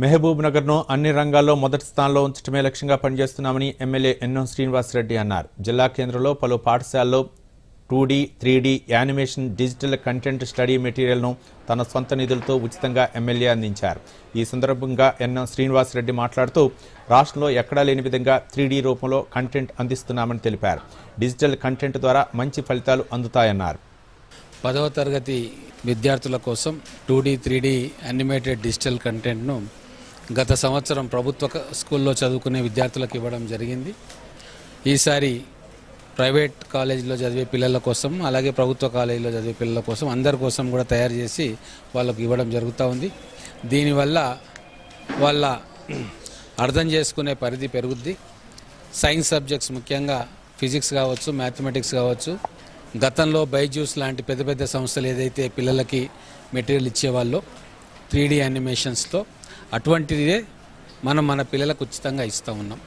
మెహబూబ్ నగర్ను అన్ని రంగాల్లో మొదటి స్థానంలో ఉంచడమే లక్ష్యంగా పనిచేస్తున్నామని ఎమ్మెల్యే ఎన్నో శ్రీనివాసరెడ్డి అన్నారు. జిల్లా కేంద్రంలో పలు పాఠశాలల్లో two D three D animation digital content study మెటీరియల్ను తన సొంత నిధులతో ఉచితంగా ఎమ్మెల్యే అందించారు. ఈ సందర్భంగా ఎన్నం శ్రీనివాసరెడ్డి మాట్లాడుతూ రాష్ట్రంలో ఎక్కడా లేని విధంగా త్రీ రూపంలో కంటెంట్ అందిస్తున్నామని తెలిపారు. డిజిటల్ కంటెంట్ ద్వారా మంచి ఫలితాలు అందుతాయన్నారు. పదవ తరగతి విద్యార్థుల కోసం two D three D animated digital కంటెంట్ను గత సంవత్సరం ప్రభుత్వ స్కూల్లో చదువుకునే విద్యార్థులకు ఇవ్వడం జరిగింది. ఈసారి ప్రైవేట్ కాలేజీలో చదివే పిల్లల కోసం అలాగే ప్రభుత్వ కాలేజీలో చదివే పిల్లల కోసం అందరి కోసం కూడా తయారు చేసి వాళ్ళకు ఇవ్వడం జరుగుతూ ఉంది. దీనివల్ల వాళ్ళ అర్థం చేసుకునే పరిధి పెరుగుద్ది. సైన్స్ సబ్జెక్ట్స్ ముఖ్యంగా ఫిజిక్స్ కావచ్చు మ్యాథమెటిక్స్ కావచ్చు గతంలో బైజూస్ లాంటి పెద్ద పెద్ద సంస్థలు ఏదైతే పిల్లలకి మెటీరియల్ ఇచ్చేవాళ్ళో త్రీ డీ యానిమేషన్స్తో అటువంటిదే మనం మన పిల్లలకు ఉచితంగా ఇస్తూ ఉన్నాం.